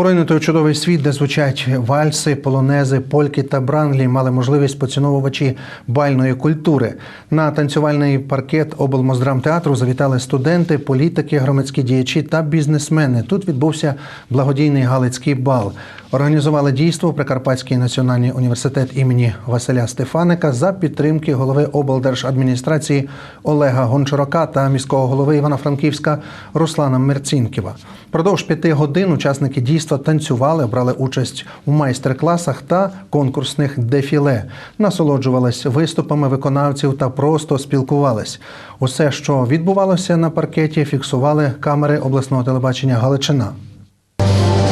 Поринути чудовий світ, де звучать вальси, полонези, польки та бранглі, мали можливість поціновувачі бальної культури. На танцювальний паркет облмоздрамтеатру завітали студенти, політики, громадські діячі та бізнесмени. Тут відбувся благодійний галицький бал. Організували дійство Прикарпатський національний університет імені Василя Стефаника за підтримки голови облдержадміністрації Олега Гончарока та міського голови Івано-Франківська Руслана Мерцінківа. Продовж п'яти годин учасники дійства танцювали, брали участь у майстер-класах та конкурсних дефіле, насолоджувались виступами виконавців та просто спілкувались. Усе, що відбувалося на паркеті, фіксували камери обласного телебачення Галичина.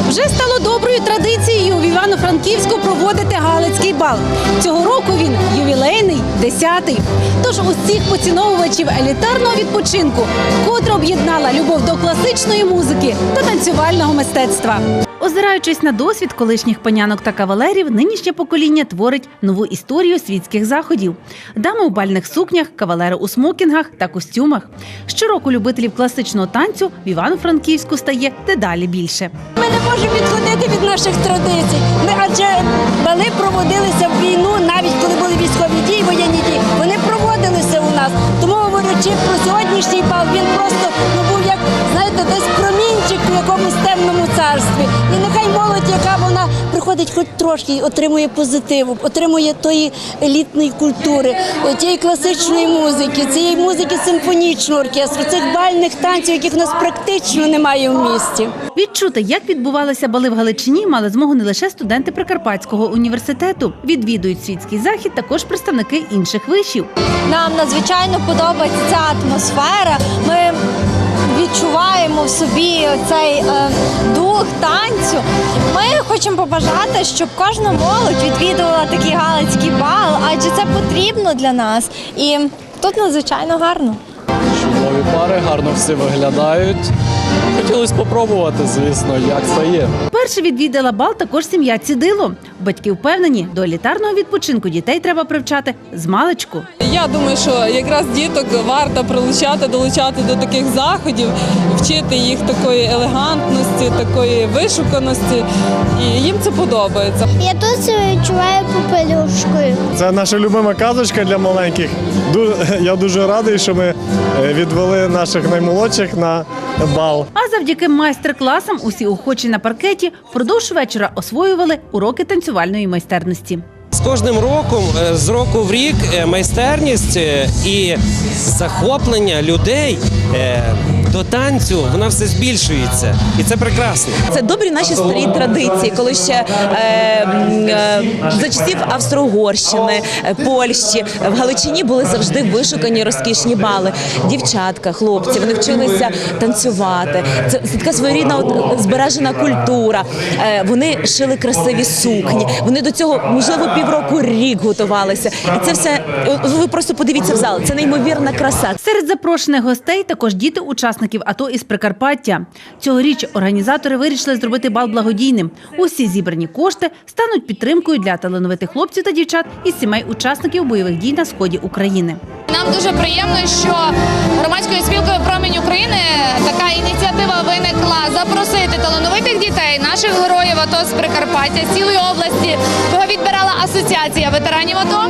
Вже стало Івано-Франківську проводити Галицький бал. Цього року він ювілейний, десятий. Тож усіх поціновувачів елітарного відпочинку, котра об'єднала любов до класичної музики та танцювального мистецтва. Озираючись на досвід колишніх панянок та кавалерів, нинішнє покоління творить нову історію світських заходів. Дами у бальних сукнях, кавалери у смокінгах та костюмах. Щороку любителів класичного танцю в Івано-Франківську стає дедалі більше. Ми не можемо відходити від наших традицій. Ми адже бали проводилися в війну, навіть коли були військові дії, воєнні дії. Вони проводилися у нас. Тому говорячи про сьогоднішній бал, він просто темному царстві. І нехай молодь, яка вона приходить хоч трошки, отримує позитиву, отримує тої елітної культури, тієї класичної музики, цієї музики симфонічного оркестру, цих бальних танців, яких у нас практично немає в місті. Відчути, як відбувалися бали в Галичині, мали змогу не лише студенти Прикарпатського університету. Відвідують світський захід також представники інших вишів. Нам надзвичайно подобається ця атмосфера. Ми відчуваємо в собі цей е, танцю. Ми хочемо побажати, щоб кожна молодь відвідувала такий галицький бал, адже це потрібно для нас. І тут надзвичайно гарно. Чудові пари, гарно всі виглядають. Хотілося спробувати, звісно, як це є. Перше відвідала бал також сім'я Цідило. Батьки впевнені, до елітарного відпочинку дітей треба привчати з маличку. Я думаю, що якраз діток варто прилучати, долучати до таких заходів, вчити їх такої елегантності, такої вишуканості, і їм це подобається. Я тут себе відчуваю попелюшкою. Це наша любима казочка для маленьких. Ду- Я дуже радий, що ми е, відвели наших наймолодших на бал. А завдяки майстер-класам усі охочі на паркеті впродовж вечора освоювали уроки танцювальної майстерності. З кожним роком, е, з року в рік, е, майстерність е, і захоплення людей до танцю вона все збільшується, і це прекрасно. Це добрі наші старі традиції, коли ще е, е, за часів Австро-Угорщини, е, Польщі в Галичині були завжди вишукані розкішні бали. Дівчатка, хлопці, вони вчилися танцювати. Це, це така своєрідна от, збережена культура. Е, вони шили красиві сукні. Вони до цього можливо півроку рік готувалися. І це все е, ви просто подивіться в зал. Це неймовірна краса. Серед запрошених гостей також діти учасників АТО із Прикарпаття. Цьогоріч організатори вирішили зробити бал благодійним. Усі зібрані кошти стануть підтримкою для талановитих хлопців та дівчат із сімей учасників бойових дій на сході України. Нам дуже приємно, що громадською спілкою Промінь України така ініціатива виникла запросити талановитих дітей, наших героїв АТО з Прикарпаття, цілої області, асоціація ветеранів АТО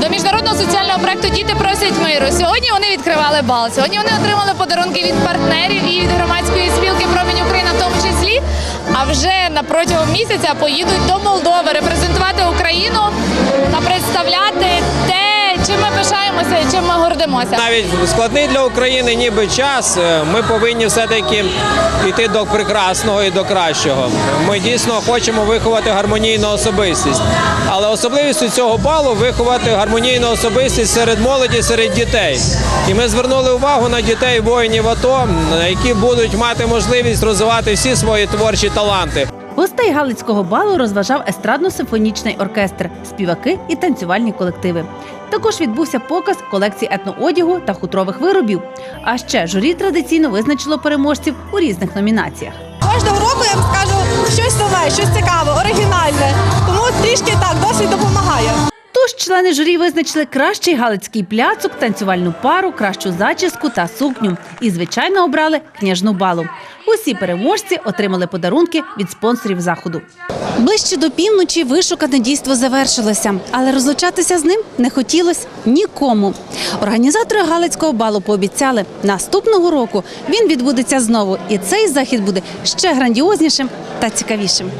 до міжнародного соціального проекту Діти просять миру. Сьогодні вони відкривали бал. Сьогодні вони отримали подарунки від партнерів і від громадської спілки Промінь Україна, в тому числі. А вже на протягом місяця поїдуть до Молдови репрезентувати Україну та представляти те, чим ми пишаємося і чим ми гордимося. Навіть складний для України ніби час. е, Ми повинні все-таки йти до прекрасного і до кращого. Ми дійсно хочемо виховати гармонійну особистість. Але особливістю цього балу виховати гармонійну особистість серед молоді, серед дітей. І ми звернули увагу на дітей воїнів АТО, які будуть мати можливість розвивати всі свої творчі таланти. Гостей Галицького балу розважав естрадно-симфонічний оркестр, співаки і танцювальні колективи. Також відбувся показ колекцій етноодягу та хутрових виробів. А ще журі традиційно визначило переможців у різних номінаціях. Кожного року я вам скажу щось нове, щось цікаве, оригінальне. Члени журі визначили кращий галицький пляцок, танцювальну пару, кращу зачіску та сукню. І, звичайно, обрали княжну балу. Усі переможці отримали подарунки від спонсорів заходу. Ближче до півночі вишукане дійство завершилося, але розлучатися з ним не хотілося нікому. Організатори Галицького балу пообіцяли, наступного року він відбудеться знову, і цей захід буде ще грандіознішим та цікавішим.